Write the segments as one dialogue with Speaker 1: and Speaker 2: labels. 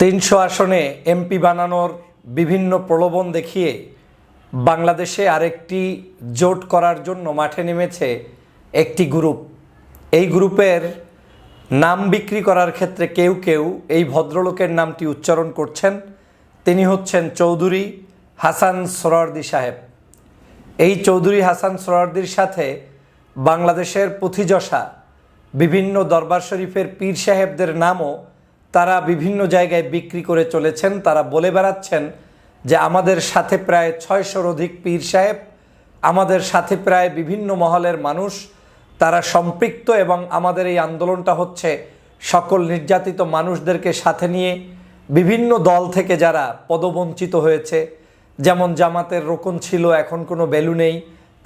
Speaker 1: তিনশো আসনে এমপি বানানোর বিভিন্ন প্রলোভন দেখিয়ে বাংলাদেশে আরেকটি জোট করার জন্য মাঠে নেমেছে একটি গ্রুপ। এই গ্রুপের নাম বিক্রি করার ক্ষেত্রে কেউ কেউ এই ভদ্রলোকের নামটি উচ্চারণ করছেন। তিনি হচ্ছেন চৌধুরী হাসান সরওয়ার্দি সাহেব। এই চৌধুরী হাসান সরওয়ার্দির সাথে বাংলাদেশের পুঁথিযশা বিভিন্ন দরবার শরীফের পীর সাহেবদের নামও তারা বিভিন্ন জায়গায় বিক্রি করে চলেছেন, তারা বলে বেড়াচ্ছেন যে আমাদের সাথে প্রায় ছয়শোর অধিক পীর সাহেব, আমাদের সাথে প্রায় বিভিন্ন মহলের মানুষ, তারা সম্পৃক্ত এবং আমাদের এই আন্দোলনটা হচ্ছে সকল নির্যাতিত মানুষদেরকে সাথে নিয়ে বিভিন্ন দল থেকে যারা পদবঞ্চিত হয়েছে, যেমন জামাতের রোকন ছিল, এখন কোনো ভ্যালু নেই,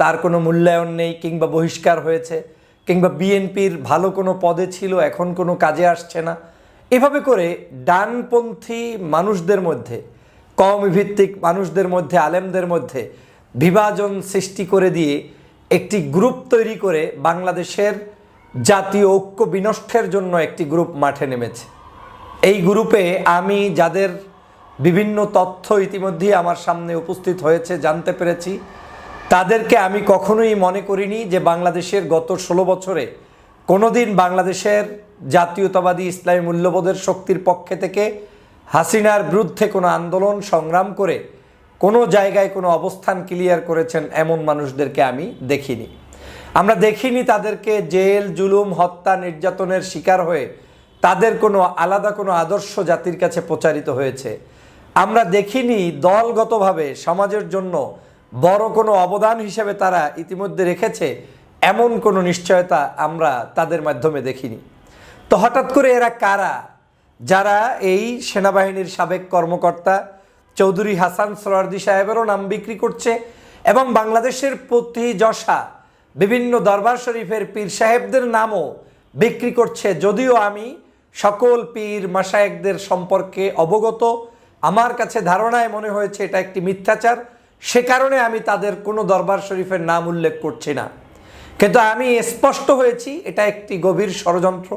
Speaker 1: তার কোনো মূল্যায়ন নেই কিংবা বহিষ্কার হয়েছে, কিংবা বিএনপির ভালো কোনো পদে ছিল, এখন কোনো কাজে আসছে না। এভাবে করে ডানপন্থী মানুষদের মধ্যে কওমি ভিত্তিক মানুষদের মধ্যে, আলেমদের মধ্যে বিভাজন সৃষ্টি করে দিয়ে একটি গ্রুপ তৈরি করে বাংলাদেশের জাতীয় ঐক্য বিনষ্টের জন্য একটি গ্রুপ মাঠে নেমেছে। এই গ্রুপে আমি, যাদের বিভিন্ন তথ্য ইতিমধ্যেই আমার সামনে উপস্থিত হয়েছে, জানতে পেরেছি, তাদেরকে আমি কখনোই মনে করিনি যে বাংলাদেশের গত ষোলো বছরে কোনোদিন বাংলাদেশের জাতীয়তাবাদী ইসলামী মূল্যবোধের শক্তির পক্ষে থেকে হাসিনার বিরুদ্ধে কোনো আন্দোলন সংগ্রাম করে কোনো জায়গায় কোনো অবস্থান ক্লিয়ার করেছেন এমন মানুষদেরকে আমি দেখিনি। আমরা দেখিনি তাদেরকে জেল, জুলুম, হত্যা, নির্যাতনের শিকার হয়ে তাদের কোনো আলাদা কোনো আদর্শ জাতির কাছে প্রচারিত হয়েছে। আমরা দেখিনি দলগতভাবে সমাজের জন্য বড় কোনো অবদান হিসেবে তারা ইতিমধ্যে রেখেছে এমন কোনো নিশ্চয়তা আমরা তাদের মাধ্যমে দেখিনি। তো হঠাৎ করে এরা কারা? যারা এই সেনাবাহিনীর সাবেক কর্মকর্তা চৌধুরী হাসান সরার্দি সাহেবেরও নাম বিক্রি করছে এবং বাংলাদেশের প্রতি যশা বিভিন্ন দরবার শরীফের পীর সাহেবদের নামও বিক্রি করছে। যদিও আমি সকল পীর মাসায়েকদের সম্পর্কে অবগত, আমার কাছে ধারণায় মনে হয়েছে এটা একটি মিথ্যাচার, সে কারণে আমি তাদের কোনো দরবার শরীফের নাম উল্লেখ করছি না। কিন্তু আমি স্পষ্ট হয়েছি, এটা একটি গভীর ষড়যন্ত্র,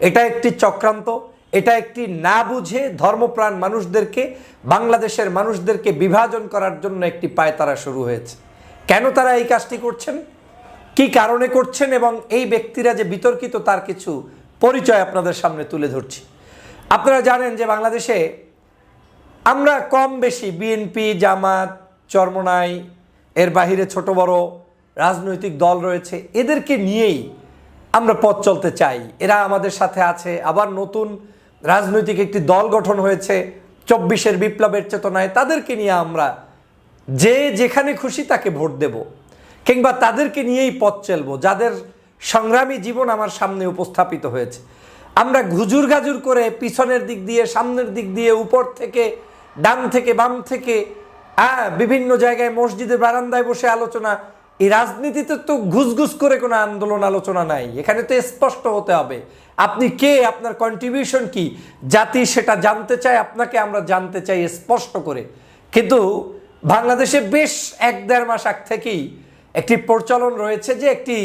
Speaker 1: এটা একটি চক্রান্ত, এটা একটি না বুঝে ধর্মপ্রাণ মানুষদেরকে, বাংলাদেশের মানুষদেরকে বিভাজন করার জন্য একটি পায়তারা শুরু হয়েছে। কেন তারা এই কাজটি করছেন? কি কারণে করছেন? এবং এই ব্যক্তিরা যে বিতর্কিত, তার কিছু পরিচয় আপনাদের সামনে তুলে ধরছি। আপনারা জানেন যে বাংলাদেশে আমরা কম বেশি বিএনপি, জামাত, চরমনাই, এর বাহিরে ছোট বড় রাজনৈতিক দল রয়েছে, এদেরকে নিয়েই আমরা পথ চলতে চাই। এরা আমাদের সাথে আছে। আবার নতুন রাজনৈতিক একটি দল গঠন হয়েছে, চব্বিশের বিপ্লবের চেতনায়। তাদেরকে নিয়ে আমরা যে যেখানে খুশি তাকে ভোট দেব কিংবা তাদেরকে নিয়েই পথ চলবো। যাদের সংগ্রামী জীবন আমার সামনে উপস্থাপিত হয়েছে। আমরা ঘুজুর গাজুর করে পিছনের দিক দিয়ে, সামনের দিক দিয়ে, উপর থেকে, ডান থেকে, বাম থেকে বিভিন্ন জায়গায় মসজিদের বারান্দায় বসে আলোচনা এই রাজনীতিতে তো ঘুসঘুস করে কোনো আন্দোলন আলোচনা নাই। এখানে তো স্পষ্ট হতে হবে। আপনি কে? আপনার কন্ট্রিবিউশন কি? জাতি সেটা জানতে চায়, আপনাকে আমরা জানতে চাই স্পষ্ট করে। কিন্তু বাংলাদেশে বেশ এক দেড় মাস আগ থেকেই একটি প্রচলন রয়েছে যে একটি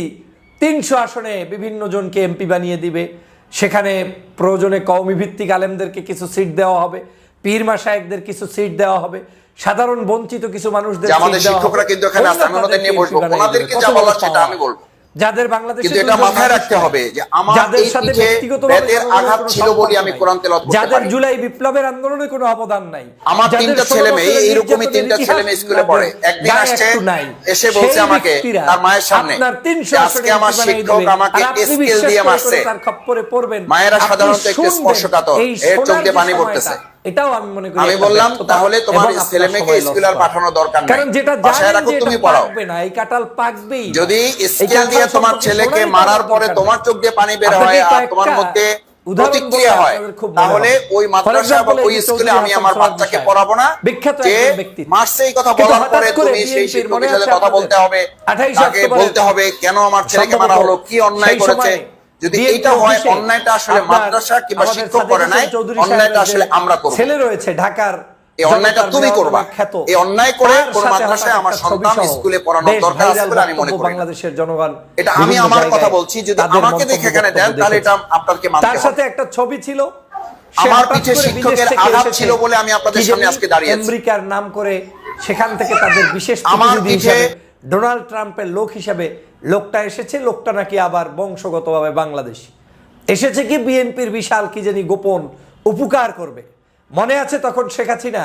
Speaker 1: তিনশো আসনে বিভিন্ন জনকে এমপি বানিয়ে দিবে। সেখানে প্রয়োজনে কওমি ভিত্তিক আলেমদেরকে কিছু সিট দেওয়া হবে। পীর মাসায়েকদের কিছু সিট দেওয়া হবে সাধারণ বঞ্চিত কিছু মানুষদের
Speaker 2: আমাদের শিক্ষকরা কিন্তু এখানে আছে, আমি নিয়ে বসবো। ওনাদেরকে যা বলার সেটা আমি বলব।
Speaker 1: যাদের বাংলাদেশে
Speaker 2: কিন্তু এটা মাথায় রাখতে হবে যে আমার
Speaker 1: যাদের সাথে
Speaker 2: পিঠে
Speaker 1: ব্যক্তিগতভাবে
Speaker 2: বেতের
Speaker 1: কোনো
Speaker 2: আঘাত ছিল
Speaker 1: সম্পর্ক
Speaker 2: আমি কোরআন তেলাওয়াত করতে
Speaker 1: যাদের জুলাই বিপ্লবের আন্দোলনে কোনো অবদান নাই
Speaker 2: আমার তিনটা ছেলে মেয়ে এইরকমই তিনটা ছেলে মেয়ে স্কুলে পড়ে একদিন আসছে। এসে বলছে আমাকে তার মায়ের সামনে
Speaker 1: আপনার 300
Speaker 2: যে আজকে আমার শিক্ষক আমাকে স্কেল দিয়ে মারছে মায়েরা সাধারণত একটু স্পর্শকাতর। এর চোখ দিয়ে পানি পড়তেছে।
Speaker 1: এটাও আমি মনে করি
Speaker 2: আমি বললাম তাহলে তোমার ছেলে মেয়েকে স্কুলে আর পাঠানোর দরকার নাই।
Speaker 1: কারণ যেটা জানেন যে
Speaker 2: তুমি পড়াও।
Speaker 1: না এই কাঁঠাল পাকবেই।
Speaker 2: যদি স্কেল দিয়ে তোমার ছেলেকে মারার পরে তোমার চোখ দিয়ে পানি বের হয় আর তোমার মধ্যে প্রতিক্রিয়া হয় তাহলে ওই মাদ্রাসা বা ওই স্কুলে আমি আমার বাচ্চাকে পড়াবো না যে এই কথা বলার পরে তুমি সেই শিক্ষকের সাথে কথা বলতে হবে
Speaker 1: 28
Speaker 2: তাকে বলতে হবে কেন আমার ছেলেকে মারা হলো কি অন্যায় করেছে যদি এইটা হয় অন্যায়টা আসলে মাদ্রাসা কিংবা শিক্ষক করে নাই অন্যায়টা আসলে আমরা করব
Speaker 1: ছেলে রয়েছে ঢাকার
Speaker 2: এই অন্যায়টা তুমি করবা। এই অন্যায় করে কোন মাদ্রাসায় আমার সন্তান স্কুলে দরকার আছে বলে আমি মনে করি
Speaker 1: বাংলাদেশের জনগণ
Speaker 2: এটা আমি আমার কথা বলছি যদি আমাকে দেখে এখানে দেন তাহলে এটা আপনাকে মানতে
Speaker 1: তার সাথে একটা ছবি ছিল
Speaker 2: আমার পিঠে শিক্ষকের আঘাত ছিল বলে আমি আপনাদের সামনে আজকে দাঁড়িয়ে আছি।
Speaker 1: আমেরিকার নাম করে সেখান থেকে তাদের বিশেষ
Speaker 2: আমার পিঠে-
Speaker 1: ডোনাল্ড ট্রাম্পের লোক হিসাবে লোকটা এসেছে, লোকটা নাকি আবার বংশগতভাবে বাংলাদেশি। এসেছে কি বিএনপির বিশাল, কি জানি গোপন উপকার করবে। মনে আছে তখন শেখ হাসিনা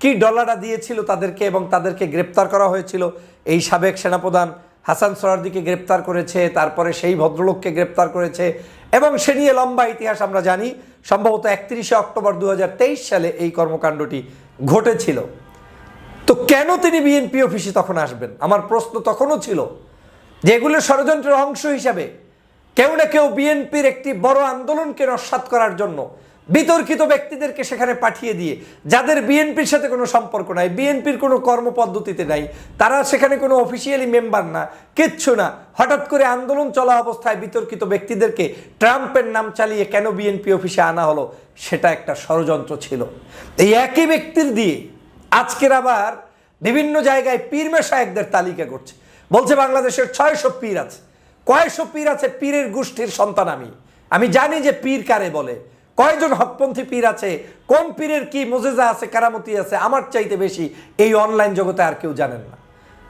Speaker 1: কি ডলারটা দিয়েছিল তাদেরকে এবং তাদেরকে গ্রেপ্তার করা হয়েছিল? এই সাবেক সেনাপ্রধান হাসান সোরারদিকে গ্রেপ্তার করেছে, তারপরে সেই ভদ্রলোককে গ্রেপ্তার করেছে এবং সে নিয়ে লম্বা ইতিহাস আমরা জানি। সম্ভবত একত্রিশে অক্টোবর দু হাজার তেইশ সালে এই কর্মকাণ্ডটি ঘটেছিল। তো কেন তিনি বিএনপি অফিসে তখন আসবেন? আমার প্রশ্ন তখনও ছিল যে এগুলো ষড়যন্ত্রের অংশ হিসাবে কেউ না কেউ বিএনপির একটি বড় আন্দোলনকে নস্বাত করার জন্য বিতর্কিত ব্যক্তিদেরকে সেখানে পাঠিয়ে দিয়ে, যাদের বিএনপির সাথে কোনো সম্পর্ক নাই, বিএনপির কোনো কর্মপদ্ধতিতে নাই, তারা সেখানে কোনো অফিসিয়ালি মেম্বার না, কিচ্ছু না। হঠাৎ করে আন্দোলন চলা অবস্থায় বিতর্কিত ব্যক্তিদেরকে ট্রাম্পের নাম চালিয়ে কেন বিএনপি অফিসে আনা হলো, সেটা একটা ষড়যন্ত্র ছিল। এই একই ব্যক্তির দিয়ে আজকের আবার বিভিন্ন জায়গায় পীর মেশায়েকদের তালিকা করছে। বলছে, বাংলাদেশের ছয়শো পীর আছে। কয়শো পীর আছে পীরের গোষ্ঠীর সন্তান আমি? আমি জানি যে পীর কারে বলে। কয়জন হকপন্থী পীর আছে? কোন পীরের কি মোজেজা আছে, কারামতি আছে? আমার চাইতে বেশি এই অনলাইন জগতে আর কেউ জানেন না।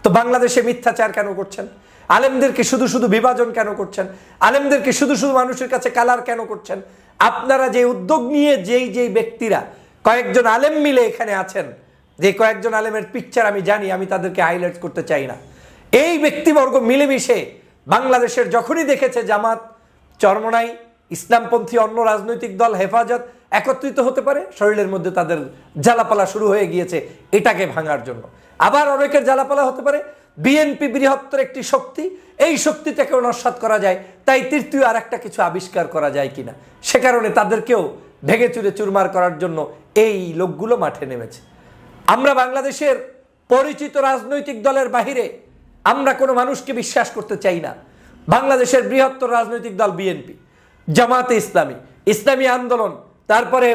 Speaker 1: তো বাংলাদেশে মিথ্যাচার কেন করছেন? আলেমদেরকে শুধু শুধু বিভাজন কেন করছেন? আলেমদেরকে শুধু শুধু মানুষের কাছে কালার কেন করছেন? আপনারা যে উদ্যোগ নিয়ে যেই যেই ব্যক্তিরা কয়েকজন আলেম মিলে এখানে আছেন যে কয়েকজন আলেমের পিকচার আমি জানি, আমি তাদেরকে হাইলাইট করতে চাই না। এই ব্যক্তিবর্গ মিলেমিশে বাংলাদেশের যখনই দেখেছে জামাত, চরমনাই, ইসলামপন্থী অন্য রাজনৈতিক দল হেফাজত, একত্রিত হতে পারে, শরীরের মধ্যে তাদের জ্বালাপালা শুরু হয়ে গিয়েছে এটাকে ভাঙার জন্য। আবার অনেকের জ্বালাপালা হতে পারে বিএনপি বৃহত্তর একটি শক্তি, এই শক্তিটাকেও নস্বাত করা যায়, তাই তৃতীয় আর একটা কিছু আবিষ্কার করা যায় কিনা, সে কারণে তাদেরকেও ভেঙে চুরে চুরমার করার জন্য এই লোকগুলো মাঠে নেমেছে। আমরা বাংলাদেশের পরিচিত রাজনৈতিক দলের বাহিরে আমরা কোনো মানুষকে বিশ্বাস করতে চাই না। বাংলাদেশের বৃহত্তর রাজনৈতিক দল বিএনপি জামাতে ইসলামী ইসলামী আন্দোলন, তারপরে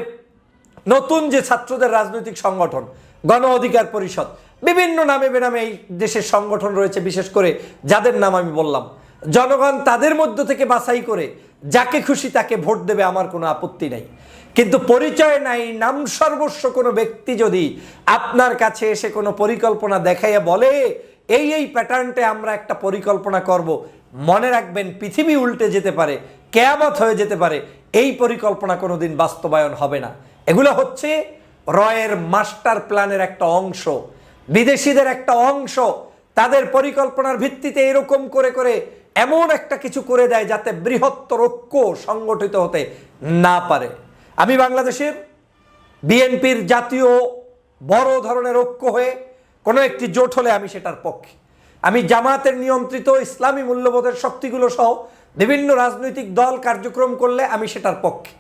Speaker 1: নতুন যে ছাত্রদের রাজনৈতিক সংগঠন, গণ অধিকার পরিষদ, বিভিন্ন নামে বেনামে এই দেশের সংগঠন রয়েছে, বিশেষ করে যাদের নাম আমি বললাম। জনগণ তাদের মধ্য থেকে বাছাই করে যাকে খুশি তাকে ভোট দেবে আমার কোনো আপত্তি নাই। কিন্তু পরিচয় নাই, নাম সর্বস্ব কোনো ব্যক্তি যদি আপনার কাছে এসে কোনো পরিকল্পনা দেখাইয়া বলে, এই এই প্যাটার্নটে আমরা একটা পরিকল্পনা করব। মনে রাখবেন, পৃথিবী উল্টে যেতে পারে, কেয়ামত হয়ে যেতে পারে, এই পরিকল্পনা কোনোদিন বাস্তবায়ন হবে না। এগুলো হচ্ছে রয়ের মাস্টার প্ল্যানের একটা অংশ, বিদেশিদের একটা অংশ। তাদের পরিকল্পনার ভিত্তিতে এরকম করে করে এমন একটা কিছু করে দেয় যাতে বৃহত্তর ঐক্য সংগঠিত হতে না পারে। আমি বাংলাদেশের বিএনপির জাতীয় বড় ধরনের ঐক্য হয়ে কোনো একটি জোট হলে আমি সেটার পক্ষে। আমি জামাতের নিয়ন্ত্রিত ইসলামী মূল্যবোধের শক্তিগুলো সহ বিভিন্ন রাজনৈতিক দল কার্যক্রম করলে আমি সেটার পক্ষে।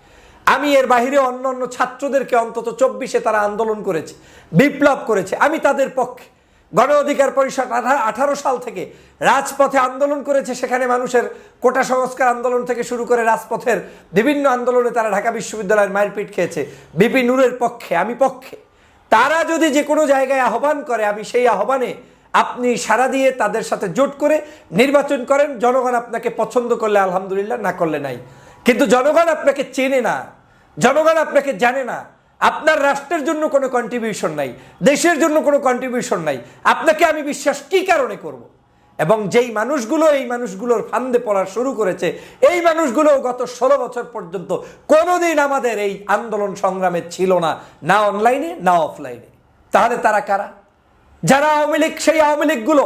Speaker 1: আমি এর বাহিরে অন্য অন্য ছাত্রদেরকে অন্তত চব্বিশে তারা আন্দোলন করেছে, বিপ্লব করেছে, আমি তাদের পক্ষে। গণ অধিকার পরিষদ আঠারো সাল থেকে রাজপথে আন্দোলন করেছে। সেখানে মানুষের কোটা সংস্কার আন্দোলন থেকে শুরু করে রাজপথের বিভিন্ন আন্দোলনে তারা ঢাকা বিশ্ববিদ্যালয়ের মারপিট খেয়েছে। বিপি নূরের পক্ষে, আমি পক্ষে। তারা যদি যে কোনো জায়গায় আহ্বান করে, আমি সেই আহ্বানে আপনি সারা দিয়ে তাদের সাথে জোট করে নির্বাচন করেন। জনগণ আপনাকে পছন্দ করলে আলহামদুলিল্লাহ, না করলে নাই। কিন্তু জনগণ আপনাকে চেনে না। জনগণ আপনাকে জানে না। আপনার রাষ্ট্রের জন্য কোনো কন্ট্রিবিউশন নাই, দেশের জন্য কোনো কন্ট্রিবিউশন নাই। আপনাকে আমি বিশ্বাস কি কারণে করব। এবং যেই মানুষগুলো এই মানুষগুলোর ফান্দে পড়া শুরু করেছে, এই মানুষগুলো গত ষোলো বছর পর্যন্ত কোনোদিন আমাদের এই আন্দোলন সংগ্রামে ছিল না না অনলাইনে না অফলাইনে তাহলে তারা কারা? যারা আওয়ামী লীগ, সেই আওয়ামী লীগগুলো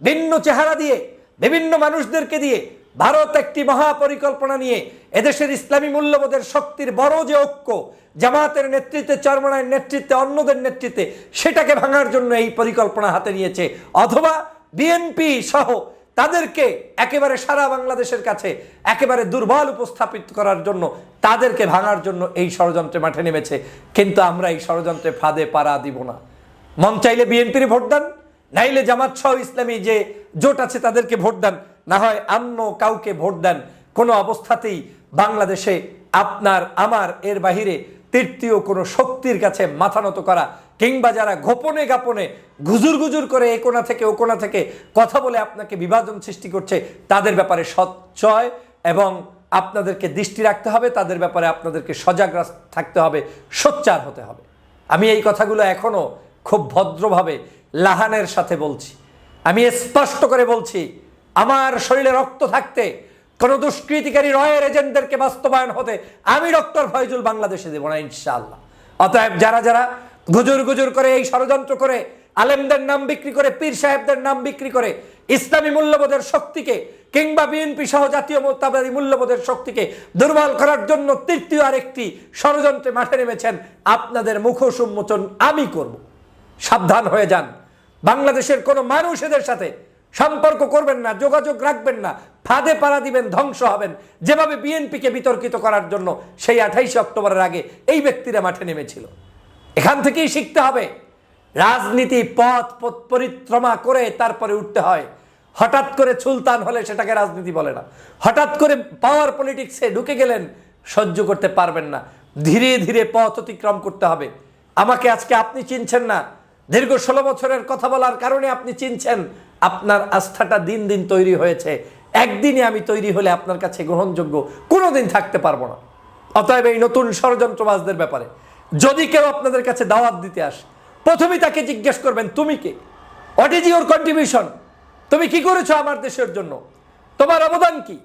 Speaker 1: ভিন্ন চেহারা দিয়ে, বিভিন্ন মানুষদেরকে দিয়ে ভারত একটি মহাপরিকল্পনা নিয়ে এদেশের ইসলামী মূল্যবোধের শক্তির বড় যে ঐক্য জামাতের নেতৃত্বে চরমনায়ের নেতৃত্বে, অন্যদের নেতৃত্বে, সেটাকে ভাঙার জন্য এই পরিকল্পনা হাতে নিয়েছে অথবা বিএনপি সহ তাদেরকে একেবারে সারা বাংলাদেশের কাছে একেবারে দুর্বল উপস্থাপিত করার জন্য তাদেরকে ভাঙার জন্য এই ষড়যন্ত্রে মাঠে নেমেছে। কিন্তু আমরা এই ষড়যন্ত্রে ফাঁদে পাড়া দিব না। মন চাইলে বিএনপির ভোট দেন, নাইলে জামাত সহ ইসলামী যে জোট আছে তাদেরকে ভোট দেন। না হয় অন্য কাউকে ভোট দেন, কোনো অবস্থাতেই বাংলাদেশে আপনার, আমার, এর বাহিরে তৃতীয় কোনো শক্তির কাছে মাথা নত করা কিংবা যারা গোপনে গাপনে গুজুর গুজুর করে এ কোনা থেকে ও কোনা থেকে কথা বলে আপনাকে বিভাজন সৃষ্টি করছে, তাদের ব্যাপারে সচ্চয় এবং আপনাদেরকে দৃষ্টি রাখতে হবে, তাদের ব্যাপারে আপনাদেরকে সজাগ থাকতে হবে, সোচ্চার হতে হবে। আমি এই কথাগুলো এখনও খুব ভদ্রভাবে লাহানের সাথে বলছি। আমি স্পষ্ট করে বলছি আমার শরীরে রক্ত থাকতে কোন দুষ্কৃতিকারী রয়ের এজেন্টদেরকে বাস্তবায়ন হতে আমি ডক্টর ফয়জুল বাংলাদেশে দেবো না, ইনশাআল্লাহ। অতএব যারা যারা গুজুর গুজুর করে এই ষড়যন্ত্র করে, আলেমদের নাম বিক্রি করে, পীর সাহেবদের নাম বিক্রি করে, ইসলামী মূল্যবোধের শক্তিকে কিংবা বিএনপি সহ জাতীয় মোত্তাবাদী মূল্যবোধের শক্তিকে দুর্বল করার জন্য তৃতীয় আরেকটি ষড়যন্ত্রে মাঠে নেমেছেন আপনাদের মুখোশ উন্মোচন আমি করব। সাবধান হয়ে যান। বাংলাদেশের কোনো মানুষ এদের সাথে সম্পর্ক করবেন না, যোগাযোগ রাখবেন না, ফাঁদে পাড়া দিবেন, ধ্বংস হবেন। যেভাবে বিএনপিকে বিতর্কিত করার জন্য সেই আঠাইশে অক্টোবরের আগে এই ব্যক্তিরা মাঠে নেমেছিল। এখান থেকেই শিখতে হবে, রাজনীতি পথ পরিক্রমা করে তারপরে উঠতে হয়। হঠাৎ করে সুলতান হলে সেটাকে রাজনীতি বলে না। হঠাৎ করে পাওয়ার পলিটিক্সে ঢুকে গেলেন, সহ্য করতে পারবেন না। ধীরে ধীরে পথ অতিক্রম করতে হবে। আমাকে আজকে আপনি চিনছেন না। দীর্ঘ ষোলো বছরের কথা বলার কারণে আপনি চিনছেন। আপনার আস্থাটা দিন দিন তৈরি হয়েছে। একদিনে আমি তৈরি হলে আপনার কাছে গ্রহণযোগ্য কোনোদিন থাকতে পারব না। অতএব এই নতুন ষড়যন্ত্রবাজদের ব্যাপারে যদি কেউ আপনাদের কাছে দাওয়াত দিতে আসে, প্রথমেই তাকে জিজ্ঞেস করবেন, তুমি কে? হোয়াট ইজ ইউর কন্ট্রিবিউশন তুমি কি করেছ আমার দেশের জন্য? তোমার অবদান কি?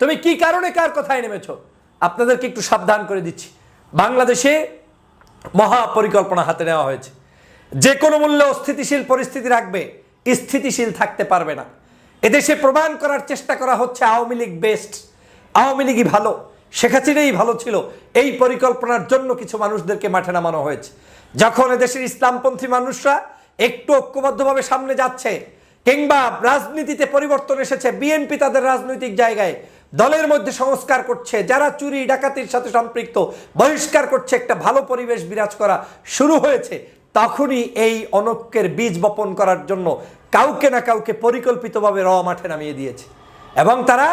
Speaker 1: তুমি কি কারণে কার কথায় নেমেছো? আপনাদেরকে একটু সাবধান করে দিচ্ছি। বাংলাদেশে মহা পরিকল্পনা হাতে নেওয়া হয়েছে। যে কোনো মূল্যে অস্থিতিশীল পরিস্থিতি রাখবে স্থিতিশীল থাকতে পারবে না। এদেশে প্রমাণ করার চেষ্টা করা হচ্ছে আওয়ামী লীগ বেস্ট। আওয়ামী লীগই ভালো, শেখ হাসিনাই ভালো ছিল। এই পরিকল্পনার জন্য কিছু মানুষদেরকে মাঠে নামানো হয়েছে। যখন এদেশের ইসলামপন্থী মানুষরা একটু ঐক্যবদ্ধভাবে সামনে যাচ্ছে, কিংবা রাজনীতিতে পরিবর্তন এসেছে বিএনপি তাদের রাজনৈতিক জায়গায় দলের মধ্যে সংস্কার করছে, যারা চুরি, ডাকাতির সাথে সম্পৃক্ত, বহিষ্কার করছে, একটা ভালো পরিবেশ বিরাজ করা শুরু হয়েছে। তখনই এই অনৈক্যের বীজ বপন করার জন্য কাউকে না কাউকে পরিকল্পিতভাবে র মাঠে নামিয়ে দিয়েছে। এবং তারা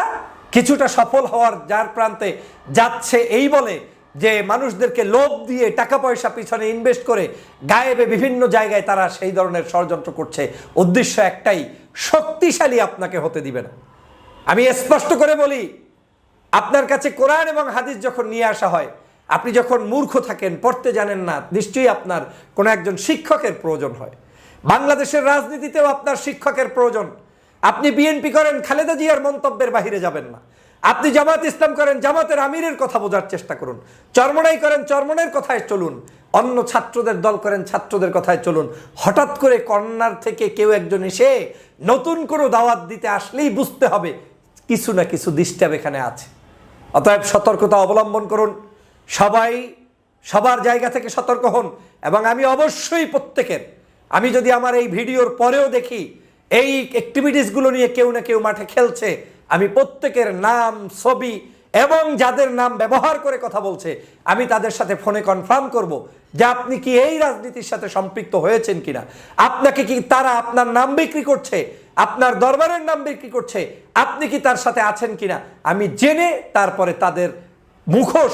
Speaker 1: কিছুটা সফল হওয়ার যার প্রান্তে যাচ্ছে এই বলে যে মানুষদেরকে লোভ দিয়ে টাকা পয়সা পিছনে ইনভেস্ট করে গায়েবে বিভিন্ন জায়গায় তারা সেই ধরনের ষড়যন্ত্র করছে। উদ্দেশ্য একটাই, শক্তিশালী আপনাকে হতে দিবে না। আমি স্পষ্ট করে বলি, আপনার কাছে কোরআন এবং হাদিস যখন নিয়ে আসা হয় আপনি যখন মূর্খ থাকেন, পড়তে জানেন না, নিশ্চয়ই আপনার কোনো একজন শিক্ষকের প্রয়োজন হয়। বাংলাদেশের রাজনীতিতেও আপনার শিক্ষকের প্রয়োজন। আপনি বিএনপি করেন, খালেদা জিয়ার মন্তব্যের বাহিরে যাবেন না। আপনি জামাত ইসলাম করেন, জামাতের আমিরের কথা বোঝার চেষ্টা করুন। চরমনাই করেন, চরমনের কথায় চলুন। অন্য ছাত্রদের দল করেন, ছাত্রদের কথায় চলুন। হঠাৎ করে কর্নার থেকে কেউ একজন এসে নতুন কোনো দাওয়াত দিতে আসলেই বুঝতে হবে, কিছু না কিছু ডিস্টার্ব এখানে আছে। অতএব সতর্কতা অবলম্বন করুন। সবাই সবার জায়গা থেকে সতর্ক হন এবং আমি অবশ্যই প্রত্যেকের, আমি যদি আমার এই ভিডিওর পরেও দেখি এই অ্যাক্টিভিটিসগুলো নিয়ে কেউ না কেউ মাঠে খেলছে, আমি প্রত্যেকের নাম, ছবি এবং যাদের নাম ব্যবহার করে কথা বলছে, আমি তাদের সাথে ফোনে কনফার্ম করব যে আপনি কি এই রাজনীতির সাথে সম্পৃক্ত হয়েছেন কিনা। আপনাকে কি তারা আপনার নাম বিক্রি করছে, আপনার দরবারের নাম বিক্রি করছে, আপনি কি তার সাথে আছেন কিনা, আমি জেনে তারপরে তাদের মুখোশ